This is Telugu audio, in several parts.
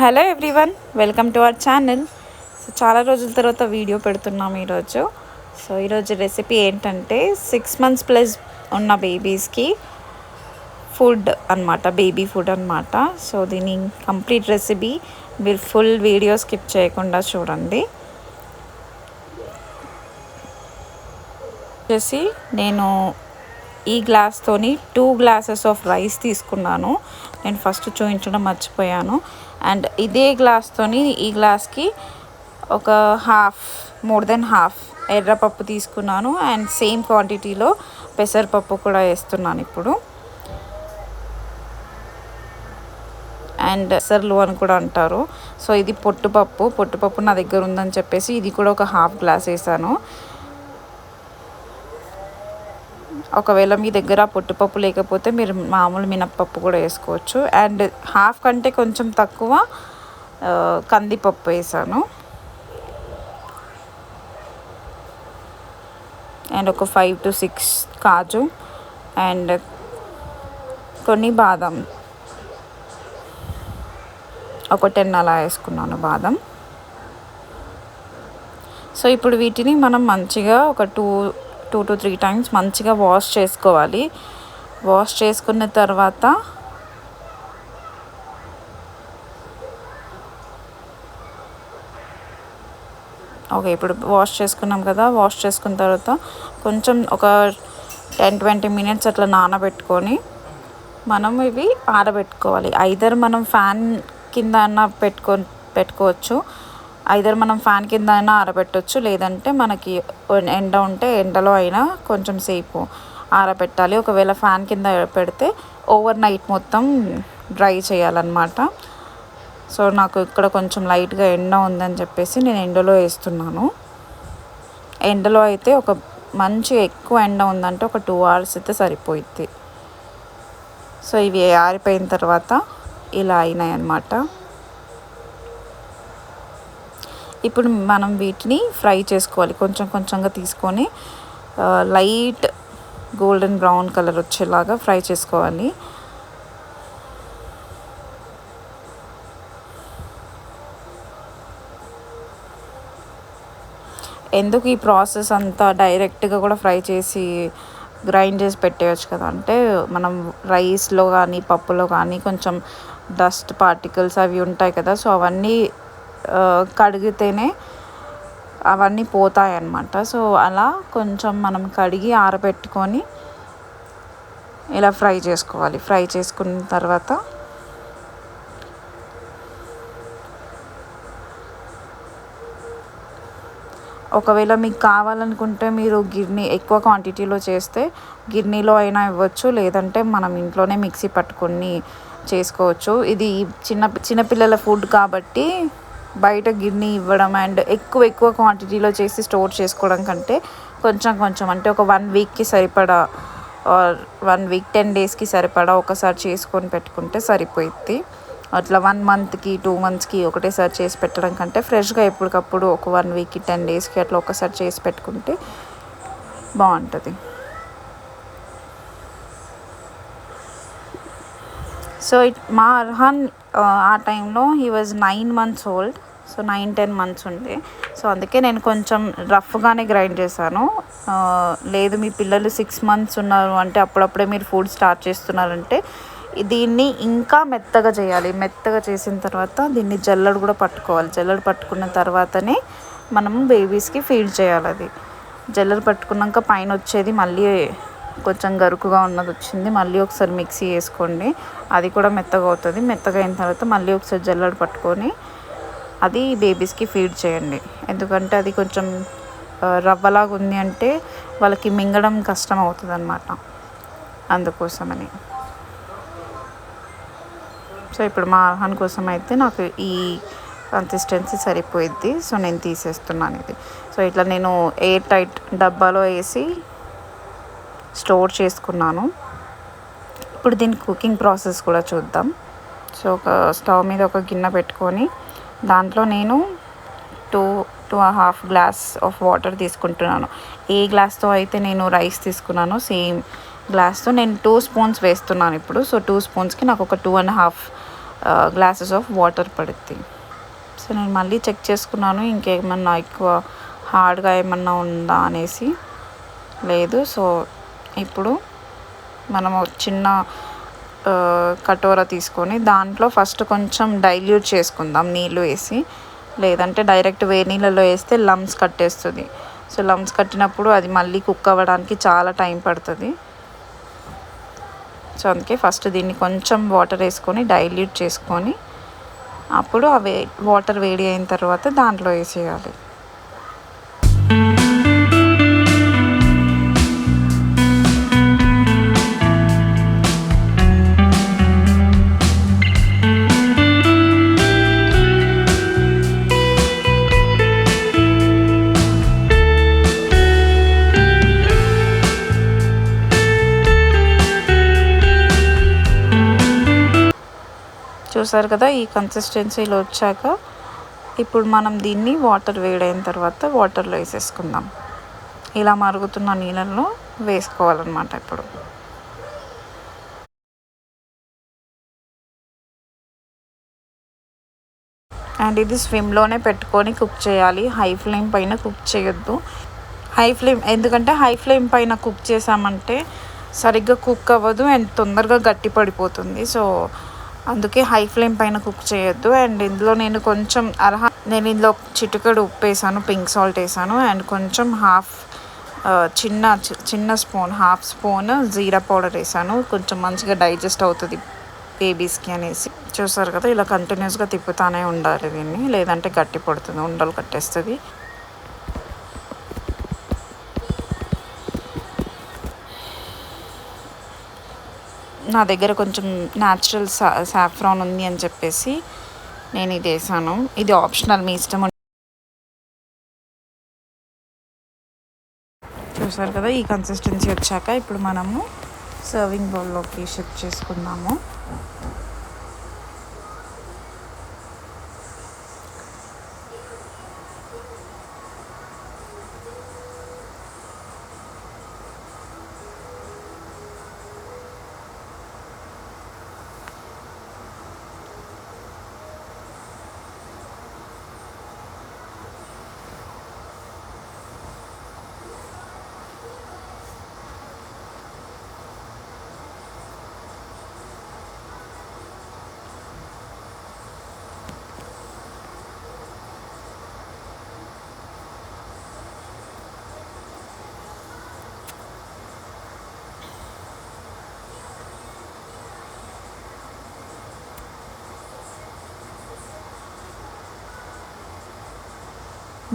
Hello everyone welcome to our channel. So చాలా రోజుల తర్వాత వీడియో పెడుతున్నాం ఈరోజు. సో ఈరోజు రెసిపీ ఏంటంటే సిక్స్ మంత్స్ ప్లస్ ఉన్న బేబీస్కి ఫుడ్ అన్నమాట బేబీ ఫుడ్ అన్నమాట. సో దీని కంప్లీట్ రెసిపీ మీరు ఫుల్ వీడియో స్కిప్ చేయకుండా చూడండి. వచ్చేసి నేను ఈ గ్లాస్తోని టూ గ్లాసెస్ ఆఫ్ రైస్ తీసుకున్నాను. నేను ఫస్ట్ చూపించడం మర్చిపోయాను. అండ్ ఇదే గ్లాస్తోని ఈ గ్లాస్కి ఒక హాఫ్ మోర్ దెన్ హాఫ్ ఎర్రపప్పు తీసుకున్నాను అండ్ సేమ్ క్వాంటిటీలో పెసరపప్పు కూడా వేస్తున్నాను ఇప్పుడు. అండ్ పెసర్లు అని కూడా అంటారు. సో ఇది పొట్టుపప్పు పొట్టుపప్పు నా దగ్గర ఉందని చెప్పేసి ఇది కూడా ఒక హాఫ్ గ్లాస్ వేసాను. ఒకవేళ మీ దగ్గర పొట్టుపప్పు లేకపోతే మీరు మామూలు మినప్పప్పు కూడా వేసుకోవచ్చు. అండ్ హాఫ్ కంటే కొంచెం తక్కువ కందిపప్పు వేసాను. అండ్ ఒక ఫైవ్ టు సిక్స్ కాజు. అండ్ కొన్ని బాదం. ఒక టెన్ అలా వేసుకున్నాను బాదం. సో ఇప్పుడు వీటిని మనం మంచిగా ఒక two two to three times మంచిగా వాష్ చేసుకోవాలి. వాష్ చేసుకున్న తర్వాత ఓకే ఇప్పుడు వాష్ చేసుకున్నాం కదా వాష్ చేసుకున్న తర్వాత కొంచెం ఒక టెన్ ట్వంటీ మినిట్స్ అట్లా నానబెట్టుకొని మనం ఇవి ఆరబెట్టుకోవాలి. ఐదర్ మనం ఫ్యాన్ కింద అన్న పెట్టుకో పెట్టుకోవచ్చు. ఐదర్ మనం ఫ్యాన్ కింద అయినా ఆరబెట్టవచ్చు లేదంటే మనకి ఎండ ఉంటే ఎండలో అయినా కొంచెం సేపు ఆరబెట్టాలి. ఒకవేళ ఫ్యాన్ కింద పెడితే ఓవర్ నైట్ మొత్తం డ్రై చేయాలన్నమాట. సో నాకు ఇక్కడ కొంచెం లైట్గా ఎండ ఉందని చెప్పేసి నేను ఎండలో వేస్తున్నాను. ఎండలో అయితే ఒక మంచి ఎక్కువ ఎండ ఉందంటే ఒక టూ అవర్స్ అయితే సరిపోయిద్ది. సో ఇవి ఆరిపోయిన తర్వాత ఇలా అయినాయి అన్నమాట ఇప్పుడు మనం వీటిని ఫ్రై చేసుకోవాలి. కొంచెం కొంచెంగా తీసుకొని లైట్ గోల్డెన్ బ్రౌన్ కలర్ వచ్చేలాగా ఫ్రై చేసుకోవాలి. ఎందుకు ఈ ప్రాసెస్ అంతా డైరెక్ట్గా కూడా ఫ్రై చేసి గ్రైండ్ చేసి పెట్టేయచ్చు కదా? అంటే మనం రైస్లో కానీ పప్పులో కానీ కొంచెం డస్ట్ పార్టికల్స్ అవి ఉంటాయి కదా సో అవన్నీ కడిగితేనే అవన్నీ పోతాయి అన్నమాట సో అలా కొంచెం మనం కడిగి ఆరబెట్టుకొని ఇలా ఫ్రై చేసుకోవాలి. ఫ్రై చేసుకున్న తర్వాత ఒకవేళ మీకు కావాలనుకుంటే మీరు గిర్నీ ఎక్కువ క్వాంటిటీలో చేస్తే గిర్నీలో అయినా ఇవ్వచ్చు. లేదంటే మనం ఇంట్లోనే మిక్సీ పట్టుకొని చేసుకోవచ్చు. ఇది చిన్న చిన్నపిల్లల ఫుడ్ కాబట్టి బయట గిన్నె ఇవ్వడం అండ్ ఎక్కువ ఎక్కువ క్వాంటిటీలో చేసి స్టోర్ చేసుకోవడం కంటే కొంచెం కొంచెం. అంటే ఒక వన్ వీక్కి సరిపడా వన్ వీక్ టెన్ డేస్కి సరిపడా ఒకసారి చేసుకొని పెట్టుకుంటే సరిపోయిద్ది. అట్లా వన్ మంత్కి టూ మంత్స్కి ఒకటేసారి చేసి పెట్టడం కంటే ఫ్రెష్గా ఎప్పటికప్పుడు ఒక వన్ వీక్కి టెన్ డేస్కి అట్లా ఒకసారి చేసి పెట్టుకుంటే బాగుంటుంది. సో ఇట్ మా అర్హాన్ uh, ఆ టైంలో he was nine months old so nine ten months ఉండే. సో అందుకే నేను కొంచెం రఫ్గానే గ్రైండ్ చేశాను. లేదు మీ పిల్లలు సిక్స్ మంత్స్ ఉన్నారు అంటే అప్పుడప్పుడే మీరు ఫుడ్ స్టార్ట్ చేస్తున్నారంటే దీన్ని ఇంకా మెత్తగా చేయాలి. మెత్తగా చేసిన తర్వాత దీన్ని జల్లడు కూడా పట్టుకోవాలి. జల్లడు పట్టుకున్న తర్వాతనే మనం బేబీస్కి ఫీడ్ చేయాలి అది. జల్లడు పట్టుకున్నాక పైన వచ్చేది మళ్ళీ కొంచెం గరుకుగా ఉన్నది వచ్చింది. మళ్ళీ ఒకసారి మిక్సీ వేసుకోండి. అది కూడా మెత్తగా అవుతుంది. మెత్తగా అయిన తర్వాత మళ్ళీ ఒకసారి జల్లడు పట్టుకొని అది బేబీస్కి ఫీడ్ చేయండి. ఎందుకంటే అది కొంచెం రవ్వలాగా ఉంది అంటే వాళ్ళకి మింగడం కష్టం అవుతుంది అనమాట అందుకోసమని. సో ఇప్పుడు మా ఆహాన్ కోసం అయితే నాకు ఈ కన్సిస్టెన్సీ సరిపోయిద్ది. సో నేను తీసేస్తున్నాను ఇది. సో ఇట్లా నేను ఎయిర్ టైట్ డబ్బాలో వేసి స్టోర్ చేసుకున్నాను. ఇప్పుడు దీని కుకింగ్ ప్రాసెస్ కూడా చూద్దాం. సో ఒక స్టవ్ మీద ఒక గిన్నె పెట్టుకొని దాంట్లో నేను two two half glass of water తీసుకుంటున్నాను. ఏ గ్లాస్తో అయితే నేను రైస్ తీసుకున్నానో సేమ్ గ్లాస్తో నేను టూ స్పూన్స్ వేస్తున్నాను ఇప్పుడు. సో టూ స్పూన్స్కి నాకు ఒక two and half glasses of water పడుద్ది. సో నేను మళ్ళీ చెక్ చేసుకున్నాను ఇంకేమన్నా ఎక్కువ హార్డ్గా ఏమన్నా ఉందా అనేసి లేదు. సో ఇప్పుడు మనము చిన్న కటోర తీసుకొని దాంట్లో ఫస్ట్ కొంచెం డైల్యూట్ చేసుకుందాం నీళ్ళు వేసి. లేదంటే డైరెక్ట్ వేడి నీళ్ళలో వేస్తే లమ్స్ కట్టేస్తుంది. సో లమ్స్ కట్టినప్పుడు అది మళ్ళీ కుక్ అవ్వడానికి చాలా టైం పడుతుంది. సో అందుకే ఫస్ట్ దీన్ని కొంచెం వాటర్ వేసుకొని డైల్యూట్ చేసుకొని అప్పుడు అవి వాటర్ వేడి అయిన తర్వాత దాంట్లో వేసేయాలి. చూసారు కదా ఈ కన్సిస్టెన్సీలో వచ్చాక ఇప్పుడు మనం దీన్ని వాటర్ వేడైన తర్వాత వాటర్లో వేసేసుకుందాం. ఇలా మరుగుతున్న నీళ్ళల్లో వేసుకోవాలన్నమాట ఇప్పుడు. అండ్ ఇది స్విమ్లోనే పెట్టుకొని కుక్ చేయాలి. హై ఫ్లేమ్ పైన కుక్ చేయొద్దు. హై ఫ్లేమ్ ఎందుకంటే హై ఫ్లేమ్ పైన కుక్ చేసామంటే సరిగ్గా కుక్ అవ్వదు అండ్ తొందరగా గట్టి పడిపోతుంది. సో అందుకే హై ఫ్లేమ్ పైన కుక్ చేయొద్దు. అండ్ ఇందులో నేను కొంచెం అర్హ నేను ఇందులో చిటికడు ఉప్పు వేసాను పింక్ సాల్ట్ వేసాను. అండ్ కొంచెం హాఫ్ చిన్న చిన్న స్పూన్ హాఫ్ స్పూన్ జీరా పౌడర్ వేసాను. కొంచెం మంచిగా డైజెస్ట్ అవుతుంది బేబీస్కి అనేసి. చూసారు కదా ఇలా కంటిన్యూస్గా తిప్పుతానే ఉండాలి దీన్ని. లేదంటే గట్టి పడుతుంది ఉండలు కట్టేస్తుంది. నా దగ్గర కొంచెం న్యాచురల్ సా సాఫ్రాన్ ఉంది అని చెప్పేసి నేను ఇది వేసాను. ఇది ఆప్షనల్ మీ ఇష్టం చూసారు కదా ఈ కన్సిస్టెన్సీ వచ్చాక ఇప్పుడు మనము సర్వింగ్ బౌల్లోకి షిఫ్ట్ చేసుకుందాము.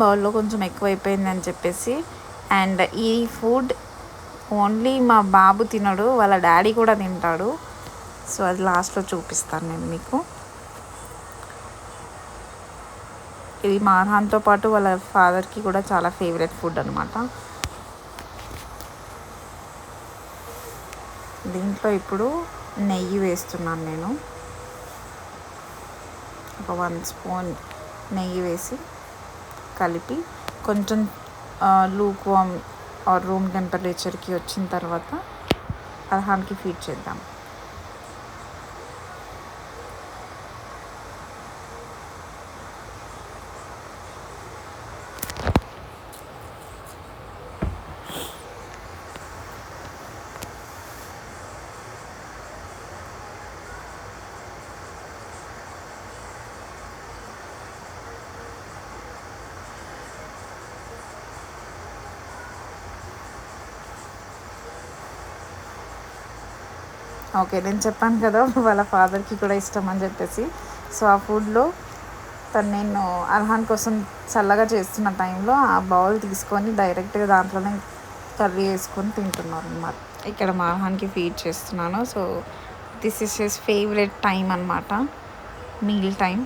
బౌల్లో కొంచెం ఎక్కువైపోయింది అని చెప్పేసి. అండ్ ఈ ఫుడ్ ఓన్లీ మా బాబు తినడు వాళ్ళ డాడీ కూడా తింటాడు. సో అది లాస్ట్లో చూపిస్తాను నేను మీకు. ఇది మార్హాన్తో పాటు వాళ్ళ ఫాదర్కి కూడా చాలా ఫేవరెట్ ఫుడ్ అనమాట దీంట్లో ఇప్పుడు నెయ్యి వేస్తున్నాను నేను. ఒక వన్ స్పూన్ నెయ్యి వేసి. కలిపి కొంచెం లూక్ వామ్ ఆర్ రూమ్ టెంపరేచర్కి వచ్చిన తర్వాత అర్హాన్కి ఫీడ్ చేద్దాం. ఓకే నేను చెప్పాను కదా వాళ్ళ ఫాదర్కి కూడా ఇష్టం అని చెప్పేసి. సో ఆ ఫుడ్లో తను నేను అల్హాన్ కోసం చల్లగా చేస్తున్న టైంలో ఆ బౌల్ తీసుకొని డైరెక్ట్గా దాంట్లోనే కర్రీ వేసుకొని తింటున్నారు అనమాట ఇక్కడ మా అల్హాన్కి ఫీడ్ చేస్తున్నాను. So this is his favourite time అనమాట మీల్ టైం